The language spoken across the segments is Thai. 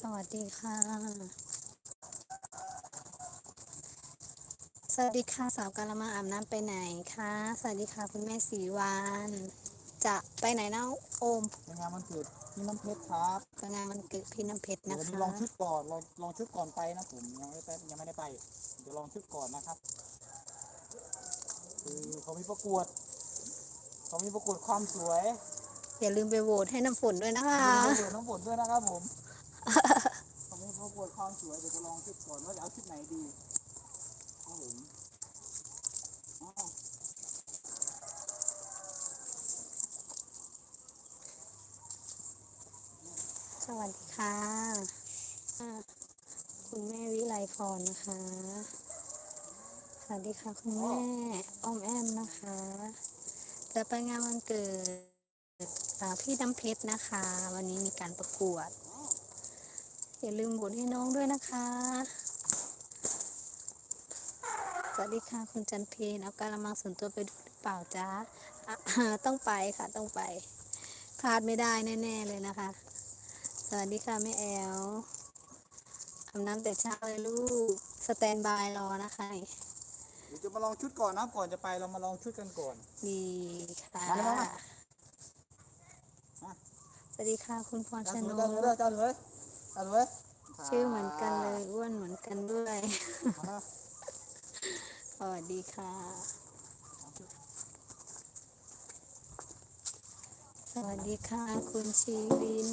สวัสดีค่ะ สวัสดีค่ะสาวกาละมาอาบน้ำไปไหนคะ สวัสดีค่ะคุณแม่สีวานจะไปไหนนะโอมในงานวันเกิดพี่น้ำเพชรครับไปงานวันเกิดพี่น้ำเพชรเดี๋ยนะววันนี้คะลองชุดก่อนลองลองชุดก่อนไปนะผมยังไม่ได้ไปยังไม่ได้ไป เดี๋ยวลองชุดก่อนนะครับ คือเขามีประกวด เขามีประกวดความสวยอย่าลืมไปโหวตให้น้ำฝนด้วยนะคะมีประกวดน้ำฝนด้วยนะครับผม เขามีประกวดความสวยเดี๋ยวจะลองชุดก่อนว่าจะเอาชุดไหนดีครับผมสวัสดีค่ะ คุณแม่วิไลพรนะคะ สวัสดีค่ะคุณแม่อ้อมแอมนะคะ จะไปงานวันเกิดพี่น้ำเพชรนะคะ วันนี้มีการประกวด อย่าลืมโหวตให้น้องด้วยนะคะ สวัสดีค่ะคุณจันเพนเอาการละมังส่วนตัวไปดูหรือเปล่าจ๊ะอะต้องไปค่ะต้องไป พลาดไม่ได้แน่ ๆ เลยนะคะ สวัสดีค่ะแม่แอลอาบน้ำแต่เช้าเลยลูก สแตนบายรอนะคะเดี๋ยวจะมาลองชุดก่อนนะก่อนจะไปเรามาลองชุดกันก่อน ดีค่ะมาเลยมามามาสวัสดีค่ะคุณพรชจ้านถืกอจ้าถือเลยจ้าถือเลยจ้าถือเลยชื่อเหมือนกันเลยอ้วนเหมือนกันด้วยมานะสวัสดีค่ะ สวัสดีค่ะ คุณชีวิน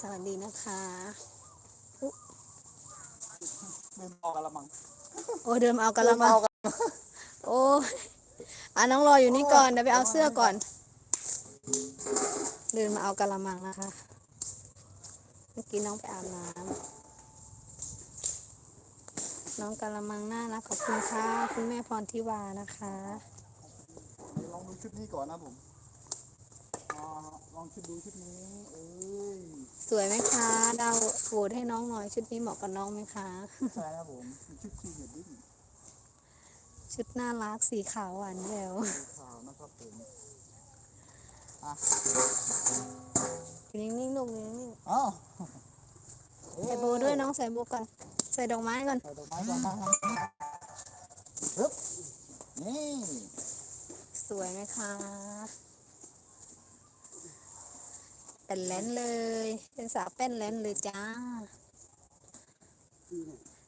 สวัสดีนะคะเดินออกกันละมัง โอ้เดินมาเอากระมังเดินเอโอ้ยอะน้องรออยู่นี่ก่อนเดี๋ยวไปเอาเสื้อก่อน เดินมาเอากระมังนะคะ เมื่อกี้น้องไปอาบน้ำน้องกระมังน่ารักขอบคุณค่ะคุณแม่พรทิวานะคะเดี๋ยวลองดูชุดนี้ก่อนนะผมอ่าลองชุดดูชุดนี้ เอ้ยสวยไหมคะดาวโหวตให้น้องหน่อยชุดนี้เหมาะกับน้องไหมคะ ใช่ครับผมเป็นชุดทีเด็ดดิ้งชุดน่ารักสีขาวหวานแหวว สีขาวนะครับผมอะอยู่ นิ่งๆลูกอยู่นิ่งอ้าวๆใส่โบด้วยน้องใส่โบก่อน ใส่ดอกไม้ก่อน ใส่ดอกไม้ก่อนนะครับปึ๊บนี่สวยไหมคะเป็นแลนเลย เป็นสาวเป็นแลนเลยจ้า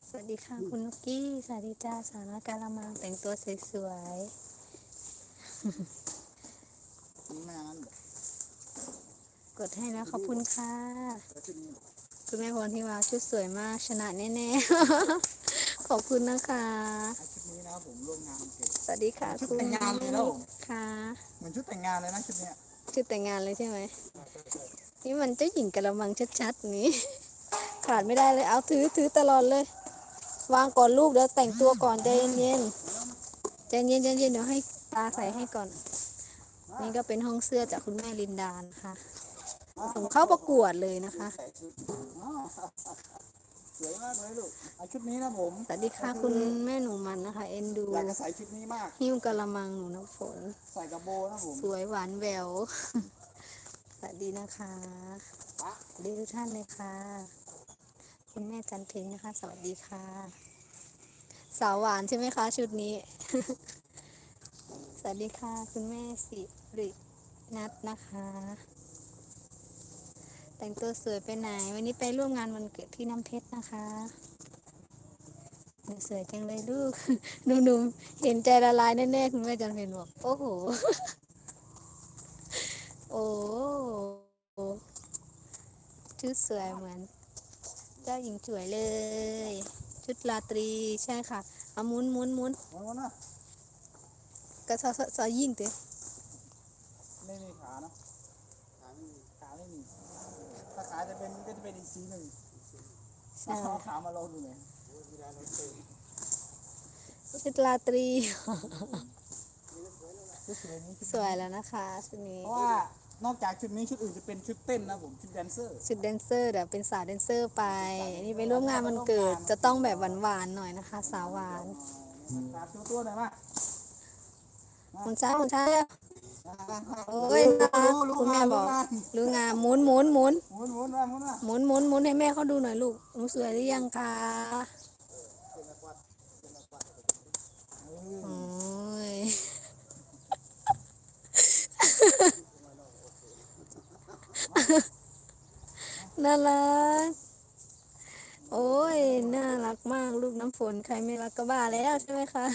สวัสดีค่ะคุณนุกกี้ สวัสดีจ้าสาวน้อยกาละมังแต่งตัวสวยนี่แม่นั้นๆ กดให้นะ ขอบคุณค่ะแล้วชุดนี้คุณแม่พรทิวาชุดสวยมากชนะแน่ๆ ขอบคุณนะคะไอ้ชุดนี้นะครับผมร่วมงานวันเกิดสวัสดีค่ะชุดคุณแต่งงานเลยนะผมค่ะเหมือนชุดแต่งงานเลยนะชุดเนี้ยชุดแต่งงานเลยใช่ไหมนี่มันเจ้าหญิงกระมังชัดๆนี้ขาดไม่ได้เลยเอาถือถือตลอดเลย วางก่อนลูกเดี๋ยวแต่งตัวก่อนใจเย็นๆใจเย็นใจเย็นเดี๋ยวให้ตาใส่ให้ก่อน นี่ก็เป็นห้องเสื้อจากคุณแม่ลินดานะคะ ผมเข้าประกวดเลยนะคะใส่ชุดอ้าวสวยมากเลยลูกเอาชุดนี้นะผมสวัสดีค่ะคุณแม่หนูมันนะคะ เอ็นดูอยากจะใส่ชุดนี้มากหิ้วกระมังหนูน้ำฝน ใส่กับโบนะผมสวยหวานแหววสวัสดีนะคะสวัสดีทุกท่านเลยค่ะ คุณแม่จันเพ็ญนะคะ สวัสดีค่ะ สาวหวานใช่ไหมคะ ชุดนี้ สวัสดีค่ะ คุณแม่สิรินัทนะคะ แต่งตัวสวยไปไหน วันนี้ไปร่วมงานวันเกิดที่น้ำเพชรนะคะหนูสวยจังเลยลูกหนุ่มๆเห็นใจละลายแน่ๆคุณแม่จันเพ็ญบอกโอ้โห โอ้โหชุดสวยเหมือน เจ้าหญิงสวยเลย ชุดราตรีใช่ค่ะเอาหมุนหมุนหมุนโอ้โหนะกระซอซอซอยิ่งเตะไม่มีขาเนอะขาไม่มีขาไม่มี ถ้าขาจะ เป็นก็จะเป็นอีกสีหนึ่งใช่เอาขามาลองดูหน่อยชุดราตรี ชุดสวยนี้ชุดสวยแล้วนะคะชุดนี้เพราะว่านอกจากชุดนี้ชุดอื่นจะเป็นชุดเต้นนะผมชุดแดนเซอร์ ชุดแดนเซอร์เดี๋ยวเป็นสาวแดนเซอร์ไปนี่ไปร่วมงานวันเกิดจะต้องแบบหวานๆหน่อยนะคะ สาวหวานขาตัวตัวหน่อยมา หมุนซ้ายหมุนซ้ายเร็ว โอ้ยน่ารักคุณแม่บอกรู้งามหมุนหมุนหมุนหมุนหมุนมาหมุนมาหมุนหมุนหมุนให้แม่เขาดูหน่อยลูกหนูสวยหรือยังคะเออโอ้ยน่ารัก โอ้ย น่ารักมากลูกน้ำฝน ใครไม่รักก็บ้าแล้วใช่ไหมคะ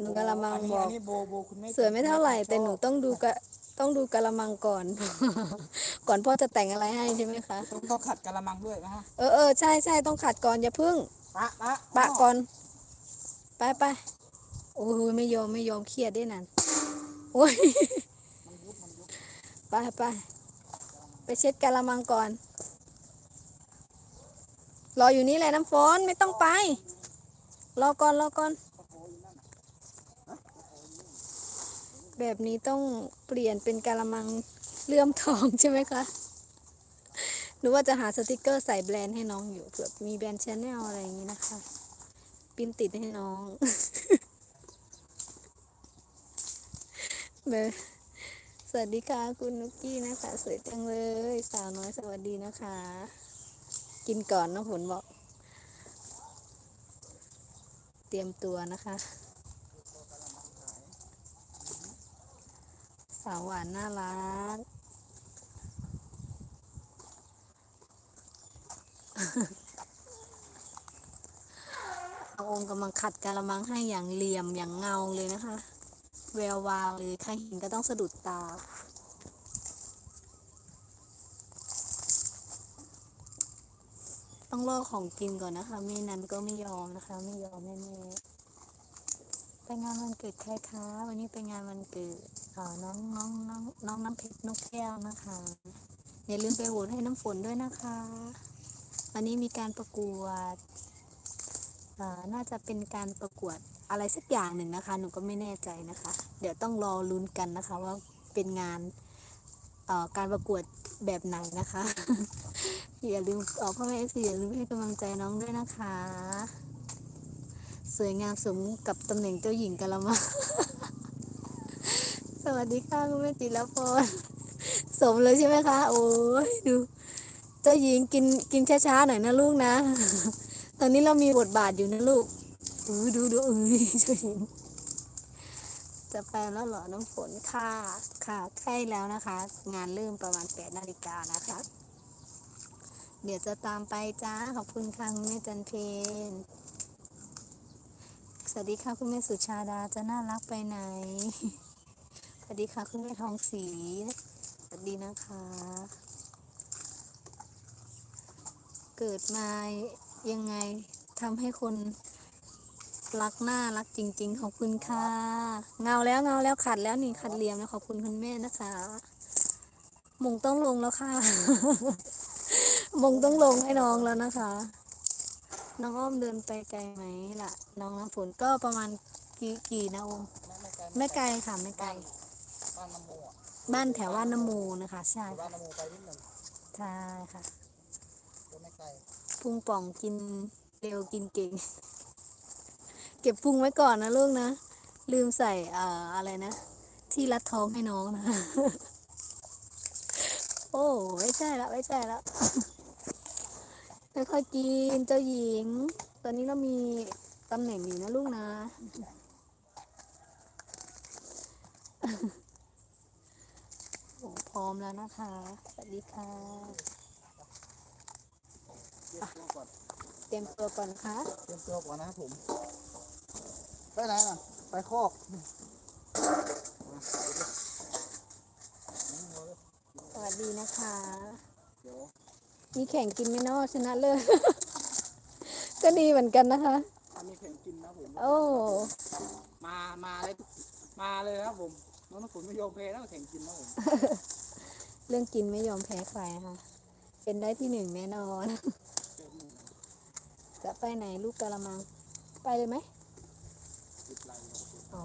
หนูกะละมังนนี้บอกนนี้โบโบคุณแม่สวยไม่เท่าไหร่ แต่หนูต้องดูกะต้องดูกะละมังก่อน ก่อนพ่อจะแต่งอะไรให้ใช่ไหมคะ ต้องต้องขัดกะละมังด้วยนะฮะเออเออใช่ใช่ต้องขัดก่อนอย่าพึ่ง ปะปะปะก่อน ไปไปโอ้ยไม่ยอมไม่ยอมเครียดด้วยนั่นโอ้ยมันยุบมันยุบไปไปไปเช็ดกะละมังก่อน รออยู่นี่แหละน้ำฝนไม่ต้องไป รอก่อนรอก่อน แบบนี้ต้องเปลี่ยนเป็นกะละมังเลื่อมทองใช่ไหมคะหรือว่าจะหาสติกเกอร์ใส่แบรนด์ให้น้องอยู่เผื่อมีแบรนด์ชแนลอะไรอย่างนี้นะคะ ปิ้นติดให้น้องเบอสวัสดีค่ะคุณนุกกี้นะคะ สวยจังเลย สาวน้อยสวัสดีนะคะ กินก่อนน้องฝนบอก เตรียมตัวนะคะาวหวานน่ารัก เอาองค์กำลังขัดกะละมังให้อย่างเหลี่ยมอย่างเงาเลยนะคะ แวววาวเลยใครเห็นก็ต้องสะดุดตาต้องรอของกินก่อนนะคะ ไม่นั้นก็ไม่ยอมนะคะ ไม่ยอมแน่ๆ ไปงานวันเกิดใครคะ วันนี้ไปงานวันเกิดน้องน้องน้องน้องน้ำเพชรนกแก้วนะคะ อย่าลืมไปโหวตให้น้ำฝนด้วยนะคะ วันนี้มีการประกวดน่าจะเป็นการประกวดอะไรสักอย่างหนึ่งนะคะ หนูก็ไม่แน่ใจนะคะ เดี๋ยวต้องรอลุ้นกันนะคะว่าเป็นงานการประกวดแบบไหนนะคะ อย่าลืมเออพ่อแม่เอฟซีอย่าลืมให้กำลังใจน้องด้วยนะคะ สวยงามสมกับตำแหน่งเจ้าหญิงกะละมา สวัสดีค่ะคุณแม่จิรพรสมเลยใช่ไหมคะ โอ้ยดู เจ้าหญิงกินกินช้าๆหน่อยนะลูกนะ ตอนนี้เรามีบทบาทอยู่นะลูกอือดูดูอือเจ้าหญิงจะไปแล้วเหรอน้ำฝนค่ะค่ะใกล้แล้วนะคะ งานเริ่มประมาณแปดนาฬิกานะคะ เดี๋ยวจะตามไปจ้า ขอบคุณค่ะคุณแม่จันเพน วัสดีค่ะคุณแม่สุชาดาจะน่ารักไปไหน สวัสดีค่ะคุณแม่ทองศรีสวัสดีนะคะ เกิดมายังไงทำให้คนรักหน้ารักจริง ๆ ขอบคุณค่ะ เงาแล้วเงาแล้วขัดแล้วนี่ขัดเหลี่ยมแล้วขอบคุณคุณแม่นะคะมงต้องลงแล้วค่ะ มงต้องลงให้น้องแล้วนะคะ น้องอ้อมเดินไปไกลไหมล่ะ น้องน้ำฝนก็ประมาณกี่กี่นะโอมไม่ไกลค่ะไม่ไกล บ้านน้ำโมอะบ้านแถวว่านน้ำมูนะคะ ใช่บ้าค่ะนน้ำโมไปนิดหนึ่งใช่ค่ะก็ไม่ไกลพุงป่องกินเร็วกินเก่ง เก็บพุงไว้ก่อนนะลูกนะ ลืมใส่เอ่ออะไรนะ ที่รัดท้องให้น้องนะ โอ้ไม่ใช่ละไม่ใช่ละ ค่อยๆกินเจ้าหญิง ตอนนี้เรามีตำแหน่งอยู่นะลูกนะ โอ้พร้อมแล้วนะคะ สวัสดีค่ะ เตรียมตัวก่อนเตรียมตัวก่อนนะคะเตรียมตัวก่อนนะครับผม ไปไหนน่ะ ไปคอกสวัสดีนะคะ เดี๋ยว มีแข่งกินไหมเนาะชนะเลิศ ก็ดีเหมือนกันนะคะ ถ้ามีแข่งกินนะผมโอ้ มามาเลยมาเลยนะครับผมน้องน้ำฝนไม่ยอมแพ้แล้วแข่งกินนะผมเรื่องกินไม่ยอมแพ้ใครนะคะเป็นได้ที่หนึ่งแน่นอนจะไปไหนลูกกะละมัง ไปเลยไหม ติดไหลครับผมอ๋อ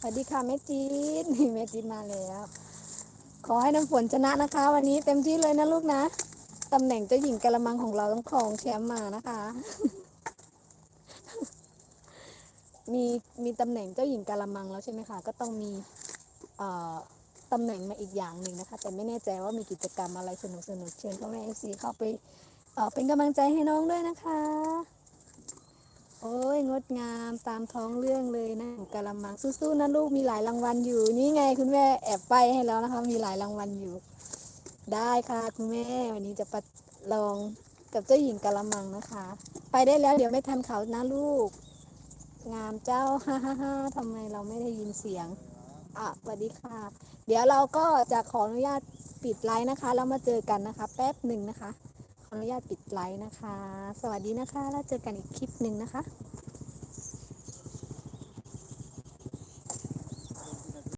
สวัสดีค่ะแม่จีนนี่แม่จีนมาแล้ว ขอให้น้ำฝนชนะนะคะ วันนี้เต็มที่เลยนะลูกนะ ตำแหน่งเจ้าหญิงกะละมังของเราต้องครองแชมป์มานะคะ มีมีตำแหน่งเจ้าหญิงกะละมังแล้วใช่ไหมคะ ก็ต้องมีเอ่อตำแหน่งมาอีกอย่างหนึ่งนะคะ แต่ไม่แน่ใจว่ามีกิจกรรมอะไรสนุกสนุกเชิญพ่อแม่เอฟซีเข้าไปเอ่อเป็นกำลังใจให้น้องด้วยนะคะ โอ้ยงดงามตามท้องเรื่องเลยนะกะละมังสู้ๆนะลูกมีหลายรางวัลอยู่ นี่ไงคุณแม่แอบไปให้แล้วนะคะ มีหลายรางวัลอยู่ ได้ค่ะคุณแม่ วันนี้จะประลองกับเจ้าหญิงกะละมังนะคะ ไปได้แล้วเดี๋ยวไม่ทันเขานะลูก งามเจ้าฮ่าฮ่าฮ่าทำไมเราไม่ได้ยินเสียงอะสวัสดีค่ะ เดี๋ยวเราก็จะขออนุญาตปิดไลน์นะคะแล้วมาเจอกันนะคะ แป๊บหนึ่งนะคะ ขออนุญาตปิดไลน์นะคะ สวัสดีนะคะ แล้วเจอกันอีกคลิปหนึ่งนะคะ